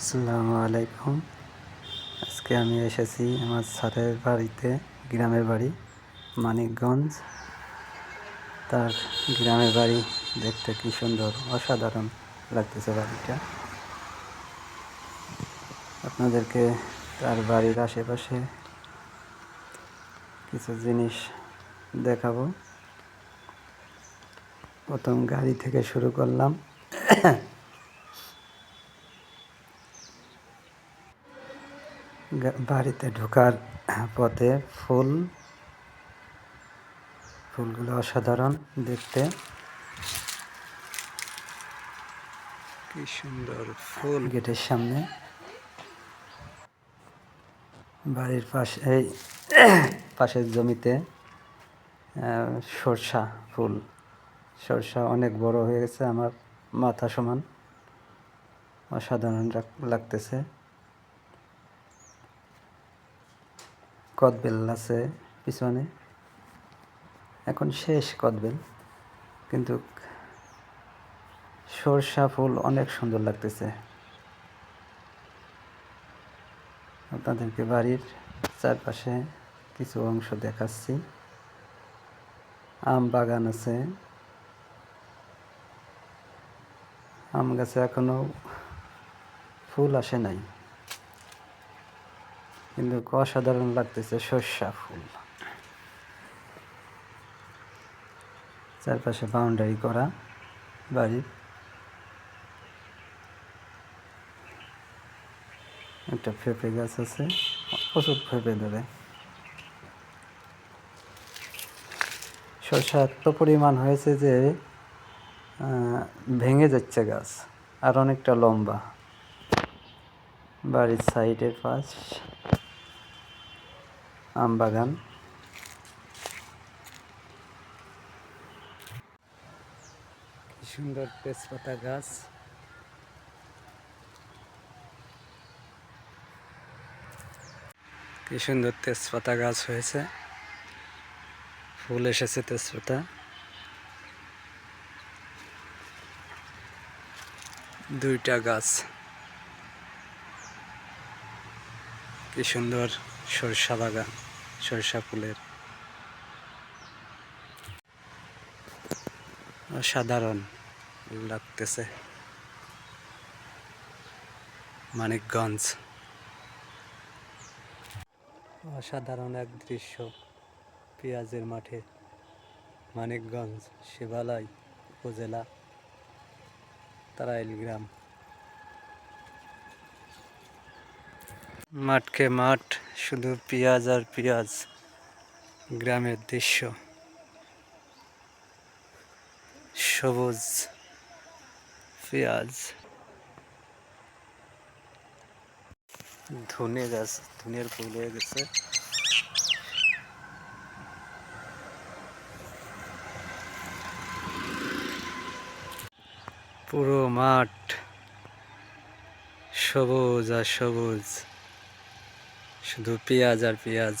আসসালামু আলাইকুম। আজকে আমি এসেছি আমার স্যারের বাড়িতে, গ্রামের বাড়ি, মানিকগঞ্জ। তার গ্রামের বাড়ি দেখতে কি সুন্দর, অসাধারণ লাগতেছে বাড়িটা। আপনাদেরকে তার বাড়ির আশেপাশে কিছু জিনিস দেখাবো। প্রথম গাড়ি থেকে শুরু করলাম। বাড়িতে ঢোকার পথে ফুল ফুলগুলো অসাধারণ দেখতে। কি সুন্দর ফুল। গেটের সামনে। বাড়ির পাশে এই পাশের জমিতে সরষা ফুল। সরষা অনেক বড় হয়ে গেছে আমার মাথা সমান। অসাধারণ লাগ- লাগতেছে। কদবেল আছে পিছনে। এখন শেষ কদবেল কিন্তু সরষা ফুল অনেক সুন্দর লাগতেছে। আপনাদেরকে বাড়ির চারপাশে কিছু অংশ দেখাচ্ছি। আম বাগান আছে। আম গাছে এখনও ফুল আসে নাই। কিন্তু অসাধারণ লাগতেছে সর্ষা ফুল। চারপাশে বাউন্ডারি করা বাড়ির একটা পেঁপে গাছ আছে, প্রচুর পেঁপে ধরে। সর্ষা এত পরিমাণ হয়েছে যে ভেঙে যাচ্ছে গাছ, আর অনেকটা লম্বা। বাড়ির সাইডের পাশ। আম বাগান। কি সুন্দর তেজপাতা গাছ। কি সুন্দর তেজপাতা গাছ হয়েছে। ফুল এসেছে তেজপাতা। দুইটা গাছ। কি সুন্দর সরষা বাগান। সরষা ফুলের। অসাধারণ লাগতেছে। মানিকগঞ্জ। অসাধারণ এক দৃশ্য পেঁয়াজের মাঠে। মানিকগঞ্জ শিবালয় উপজেলা, তারাইল গ্রাম। মাঠকে মাঠ, শুধু পেঁয়াজ আর পেঁয়াজ, গ্রামের দৃশ্য। সবুজ পেঁয়াজ। ধনে গাছ, ধনের ফুল হয়ে গেছে। পুরো মাঠ সবুজ আর সবুজ। শুধু পেঁয়াজ আর পেঁয়াজ।